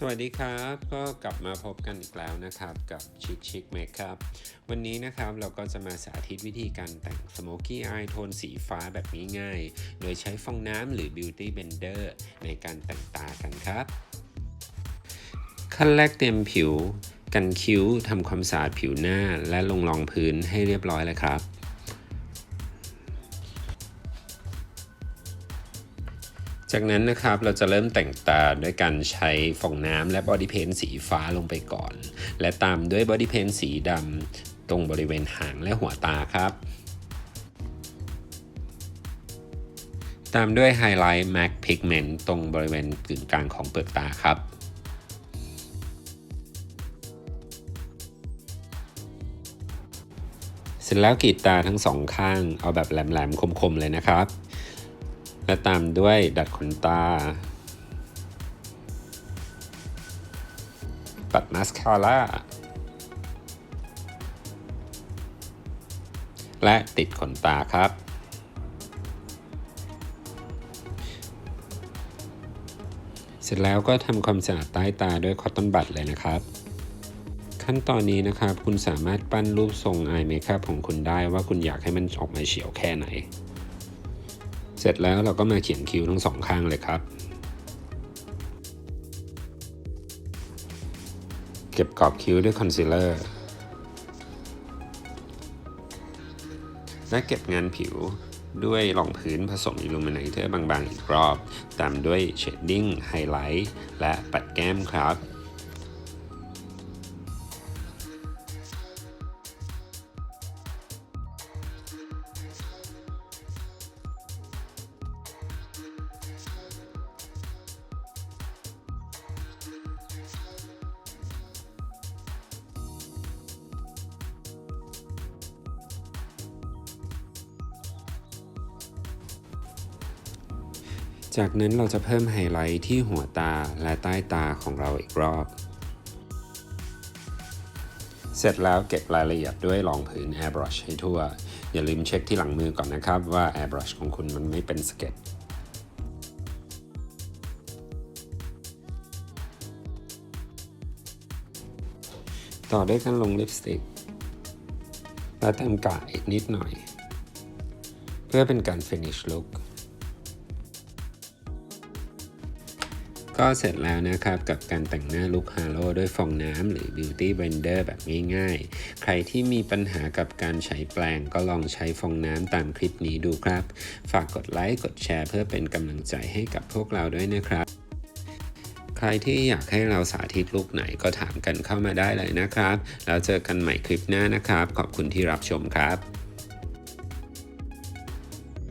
สวัสดีครับ ก็กลับมาพบกันอีกแล้วนะครับ กับชิคชิคเมคครับวันนี้นะครับเราก็จะมาสาธิตวิธีการแต่ง Smoky Eye โทนสีฟ้าแบบง่ายๆโดยใช้ฟองน้ำหรือ Beauty Blender ในการแต่งตากันครับ ขั้นแรกเตรียมผิว กันคิ้วทำความสะอาดผิวหน้า และลงรองพื้นให้เรียบร้อยเลยครับ จากนั้นนะครับเราจะเริ่มแต่งตาด้วยการใช้ฟองน้ำและบอดี้เพนสีฟ้าลงไปก่อน และตามด้วยบอดี้เพนสีดำตรงบริเวณหางและหัวตาครับ ตามด้วยไฮไลท์แม็กพิกเมนต์ตรงบริเวณกึ่งกลางของเปลือกตาครับเสร็จแล้วกรีดตาทั้งสองข้างเอาแบบแหลมๆคมๆเลยนะครับ และตามด้วยดัดขนตาปัดมาสคาร่า และติดขนตาครับ เสร็จแล้วก็ทำความสะอาดใต้ตาด้วยคอตตอนบัดเลยนะครับ ขั้นตอนนี้นะครับ คุณสามารถปั้นรูปทรงอายเมคอัพของคุณได้ว่าคุณอยากให้มันออกมาเฉียวแค่ไหน เสร็จแล้วเราก็มาเขียนคิ้วทั้งสองข้างเลยครับ เก็บกรอบคิ้วด้วยคอนซีลเลอร์และเก็บงานผิวด้วยรองพื้นผสมอิลูมิเนเตอร์บางๆอีกรอบ ตามด้วยเชดดิ้งไฮไลท์และปัดแก้มครับ จากนั้นเราจะเพิ่มไฮไลท์ที่หัวตาและใต้ตาของเราอีกรอบ เสร็จแล้วเก็บรายละเอียดด้วยรองพื้น airbrush ให้ทั่ว อย่าลืมเช็คที่หลังมือก่อนนะครับว่า airbrush ของคุณมันไม่เป็นสเก็ตต่อด้วยการลงลิปสติก และเติมกาอีกนิดหน่อย เพื่อเป็นการ finish look ก็เสร็จแล้วนะครับกับการแต่งหน้าลุคฮาโลด้วยฟองน้ำหรือ Beauty Blender แบบง่ายๆ ใครที่มีปัญหากับการใช้แปลงก็ลองใช้ฟองน้ำตามคลิปนี้ดูครับ ฝากกดไลค์กดแชร์เพื่อเป็นกำลังใจให้กับพวกเราด้วยนะครับ ใครที่อยากให้เราสาธิตลุคไหนก็ถามกันเข้ามาได้เลยนะครับ แล้วเจอกันใหม่คลิปหน้านะครับ ขอบคุณที่รับชมครับ